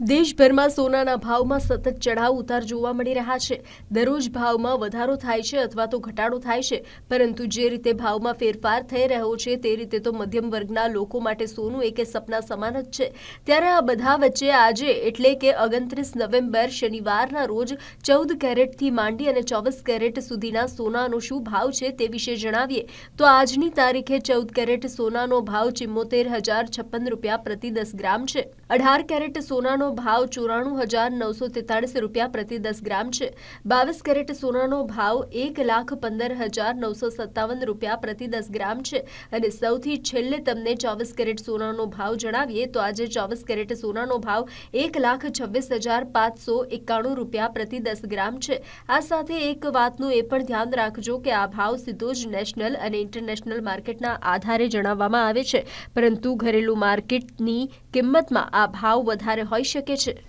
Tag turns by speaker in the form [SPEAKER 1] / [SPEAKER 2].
[SPEAKER 1] દેશભરમાં સોનાના ભાવમાં સતત ચઢાવ ઉતાર જોવા મળી રહ્યા છે. દરરોજ ભાવમાં વધારો થાય છે અથવા તો ઘટાડો થાય છે. પરંતુ જે રીતે ભાવમાં ફેરફાર થઈ રહ્યો છે તે રીતે તો મધ્યમ વર્ગના લોકો માટે સોનું એક સપના સમાન જ છે. ત્યારે આ બધા વચ્ચે આજે એટલે કે ઓગણત્રીસ નવેમ્બર શનિવારના રોજ ચૌદ કેરેટથી માંડી અને ચોવીસ કેરેટ સુધીના સોનાનો શું ભાવ છે તે વિશે જણાવીએ. તો આજની તારીખે ચૌદ કેરેટ સોનાનો ભાવ ચિમ્મોતેર હજાર છપ્પન રૂપિયા પ્રતિ દસ ગ્રામ છે. અઢાર કેરેટ સોનાનો ભાવ ચોરાણું હજાર નવસો તેતાળીસ રૂપિયા પ્રતિ દસ ગ્રામ છે. બાવીસ કેરેટ સોનાનો ભાવ એક લાખ પંદર હજાર નવસો સત્તાવન રૂપિયા પ્રતિ દસ ગ્રામ છે. અને સૌથી છેલ્લે તમને ચોવીસ કેરેટ સોનાનો ભાવ જણાવીએ તો આજે ચોવીસ કેરેટ સોનાનો ભાવ એક લાખ છવ્વીસ હજાર પાંચસો એકાણું રૂપિયા પ્રતિ દસ ગ્રામ છે. આ સાથે એક વાતનું એ પણ ધ્યાન રાખજો કે આ ભાવ સીધો જ નેશનલ અને ઇન્ટરનેશનલ માર્કેટના આધારે જણાવવામાં આવે છે. પરંતુ ઘરેલું માર્કેટની કિંમતમાં આ ભાવ વધારે હોઈ શકે છે.